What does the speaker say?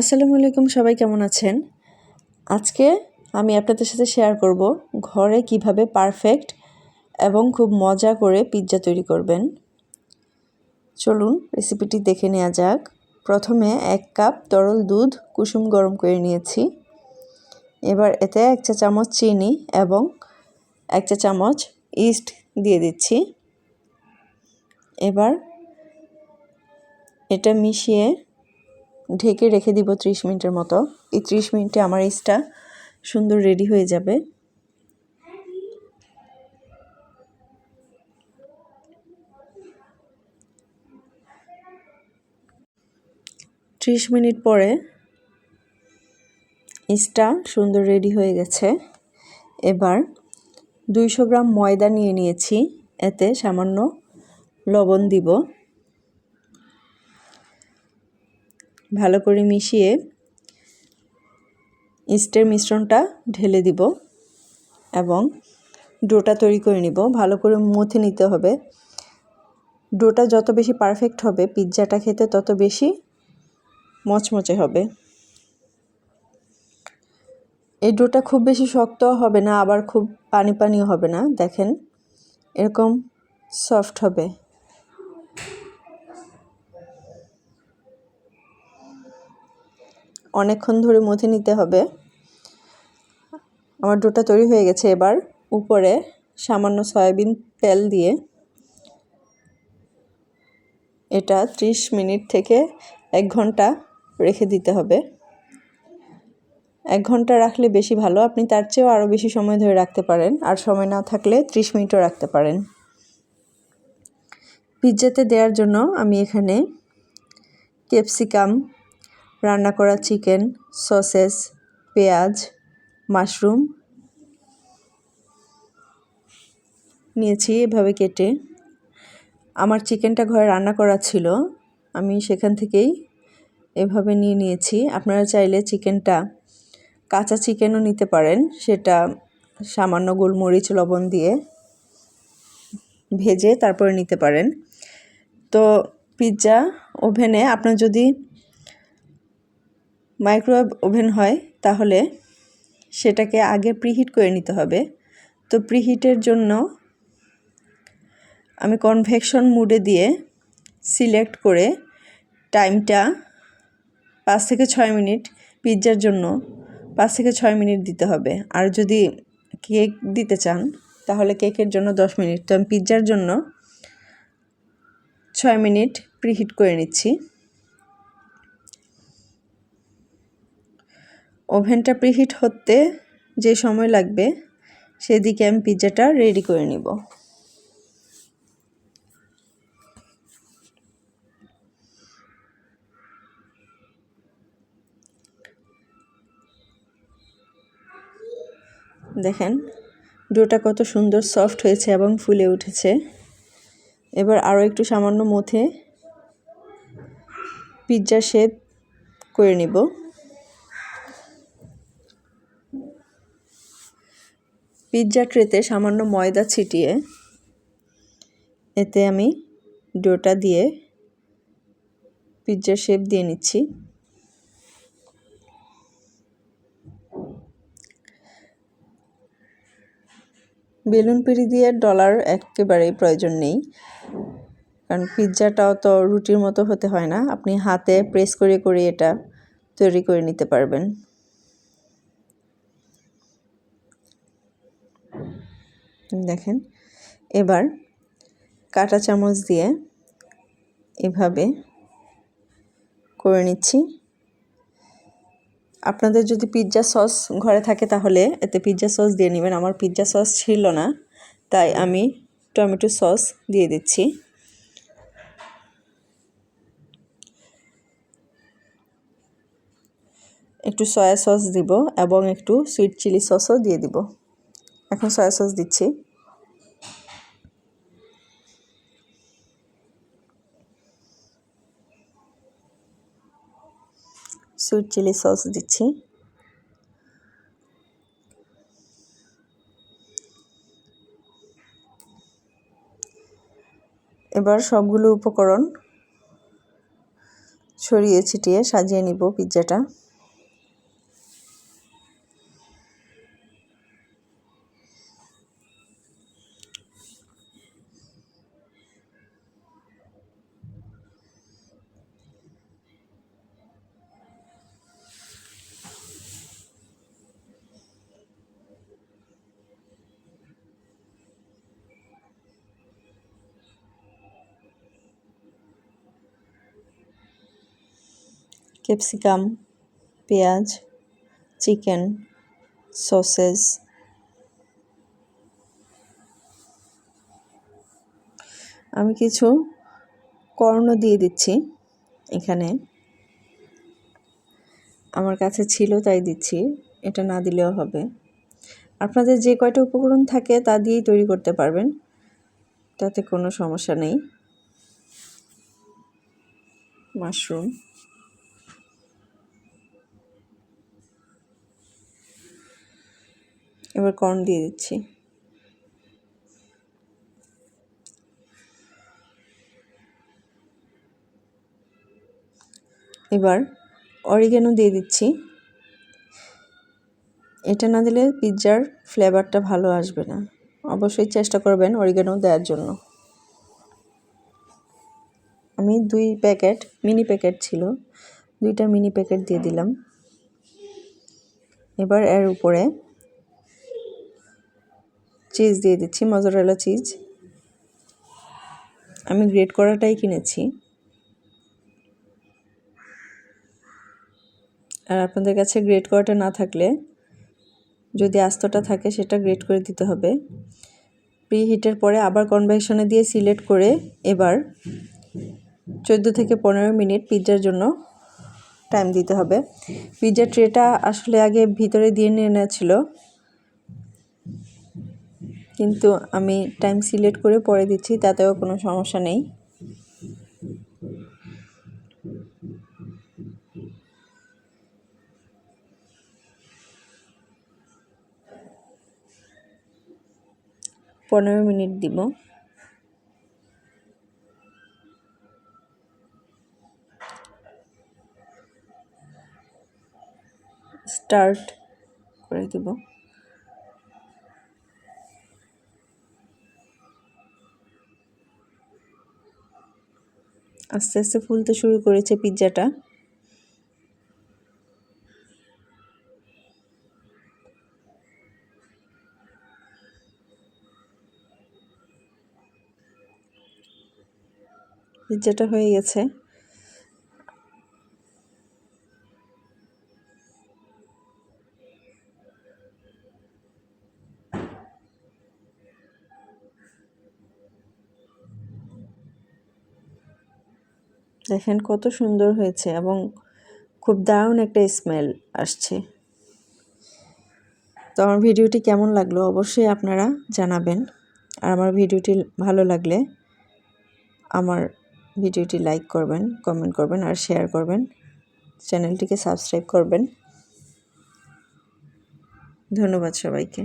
আসসালামু আলাইকুম, সবাই কেমন আছেন? আজকে আমি আপনাদের সাথে শেয়ার করব ঘরে কীভাবে পারফেক্ট এবং খুব মজা করে পিৎজা তৈরি করবেন। চলুন রেসিপিটি দেখে নেওয়া যাক। প্রথমে এক কাপ তরল দুধ কুসুম গরম করে নিয়েছি। এবার এতে এক চা চামচ চিনি এবং এক চা চামচ ইস্ট দিয়ে দিচ্ছি। এবার এটা মিশিয়ে ঢেকে রেখে দিব ত্রিশ মিনিটের মতো। এই ত্রিশ মিনিটে আমার ইস্টটা সুন্দর রেডি হয়ে যাবে। ত্রিশ মিনিট পরে ইস্টটা সুন্দর রেডি হয়ে গেছে। এবার দুইশো গ্রাম ময়দা নিয়ে নিয়েছি। এতে সামান্য লবণ দিব। ভালো করে মিশিয়ে ইস্টের মিশ্রণটা ঢেলে দিব এবং ডোটা তৈরি করে নিব। ভালো করে মথে নিতে হবে। ডোটা যত বেশি পারফেক্ট হবে, পিৎজাটা খেতে তত বেশি মচমচে হবে। এই ডোটা খুব বেশি শক্ত হবে না, আবার খুব পানি পানিও হবে না। দেখেন, এরকম সফট হবে। অনেকক্ষণ ধরে মথে নিতে হবে। আমার ডোটা তৈরি হয়ে গেছে এবার। উপরে সামান্য সয়াবিন তেল দিয়ে এটা 30 মিনিট থেকে এক ঘণ্টা রেখে দিতে হবে। এক ঘণ্টা রাখলে বেশি ভালো। আপনি তার চেয়েও আরও বেশি সময় ধরে রাখতে পারেন। আর সময় না থাকলে 30 মিনিটও রাখতে পারেন। পিৎজাতে দেওয়ার জন্য আমি এখানে ক্যাপসিকাম রান্না করা চিকেন, সসেস, পেঁয়াজ, মাশরুম নিয়েছি এভাবে কেটে। আমার চিকেনটা ঘরে রান্না করা ছিল, আমি সেখান থেকেই এভাবে নিয়ে নিয়েছি। আপনারা চাইলে চিকেনটা কাঁচা চিকেনও নিতে পারেন, সেটা সামান্য গোলমরিচ, লবণ দিয়ে ভেজে তারপরে নিতে পারেন। তো পিৎজা ওভেনে আপনার যদি মাইক্রোওয়েভ ওভেন হয়, তাহলে সেটাকে আগে প্রিহিট করে নিতে হবে। তো প্রিহিটের জন্য আমি কনভেকশন মুডে দিয়ে সিলেক্ট করে টাইমটা পাঁচ থেকে ছয় মিনিট পিৎজার জন্য পাঁচ থেকে ছয় মিনিট দিতে হবে। আর যদি কেক দিতে চান, তাহলে কেকের জন্য দশ মিনিট। তো আমি পিৎজার জন্য ছয় মিনিট প্রিহিট করে নিচ্ছি। ওভেনটা প্রিহিট হতে যে সময় লাগবে, সেদিকে আমি পিৎজাটা রেডি করে নিব। দেখেন, ডোটা কত সুন্দর সফট হয়েছে এবং ফুলে উঠেছে। এবার আরও একটু সামান্য মথে পিৎজা শেপ করে নিব। পিৎজা ট্রেতে সামান্য ময়দা ছিটিয়ে এতে আমি ডোটা দিয়ে পিৎজার শেপ দিয়ে নিচ্ছি। বেলুন পিড়ি দিয়ে ডলার একেবারেই প্রয়োজন নেই, কারণ পিৎজাটাও তো রুটির মতো হতে হয় না। আপনি হাতে প্রেস করে করে এটা তৈরি করে নিতে পারবেন। দেখেন, এবার কাটা চামচ দিয়ে এভাবে করে নিচ্ছি। আপনাদের যদি পিৎজা সস ঘরে থাকে তাহলে এতে পিৎজা সস দিয়ে নেবেন। আমার পিৎজা সস ছিল না, তাই আমি টমেটো সস দিয়ে দিচ্ছি। একটু সয়া সস দিব এবং একটু সুইট চিলি সসও দিয়ে দিব। এখন সয়া সস দিচ্ছি। সুইট চিলি সস দিচ্ছি। এবার সবগুলো উপকরণ ছড়িয়ে ছিটিয়ে সাজিয়ে নিব পিৎজাটা ক্যাপসিকাম, পেঁয়াজ, চিকেন সসেস আমি কিছু কর্ণ দিয়ে দিচ্ছি এখানে। আমার কাছে ছিল তাই দিচ্ছি, এটা না দিলেও হবে। আপনাদের যে কয়টা উপকরণ থাকে তা দিয়েই তৈরি করতে পারবেন, তাতে কোনো সমস্যা নেই। মাশরুম। এবার কর্ন দিয়ে দিচ্ছি। এবার অরিগেনো দিয়ে দিচ্ছি। এটা না দিলে পিৎজার ফ্লেভারটা ভালো আসবে না। অবশ্যই চেষ্টা করবেন অরিগেনো দেওয়ার জন্য। আমি দুই প্যাকেট মিনি প্যাকেট ছিল। দুইটা মিনি প্যাকেট দিয়ে দিলাম। এবার এর উপরে চিজ দিয়ে দিচ্ছি মজরেলা চিজ আমি গ্রেট করাটাই কিনেছি। আর আপনাদের কাছে গ্রেট করাটা না থাকলে, যদি আস্তটা থাকে সেটা গ্রেট করে দিতে হবে। প্রি হিটের পরে আবার কনভেকশনে দিয়ে সিলেক্ট করে এবার চোদ্দ থেকে পনেরো মিনিট পিৎজার জন্য টাইম দিতে হবে। পিৎজার ট্রেটা আসলে আগে ভিতরে দিয়ে নিয়ে নেওয়া কিন্তু আমি টাইম সিলেক্ট করে পরে দিচ্ছি, তাতেও কোনো সমস্যা নেই। পনেরো মিনিট দিব। স্টার্ট করে দেব। আস্তে আস্তে ফুলতে শুরু করেছে পিৎজাটা। পিৎজাটা হয়ে গেছে। দেখেন কত সুন্দর হয়েছে এবং খুব দারুণ একটা স্মেল আসছে। তো আমার ভিডিওটি কেমন লাগল অবশ্যই আপনারা জানাবেন। আর আমার ভিডিওটি ভালো লাগলে আমার ভিডিওটি লাইক করবেন, কমেন্ট করবেন আর শেয়ার করবেন। চ্যানেলটিকে সাবস্ক্রাইব করবেন। ধন্যবাদ সবাইকে।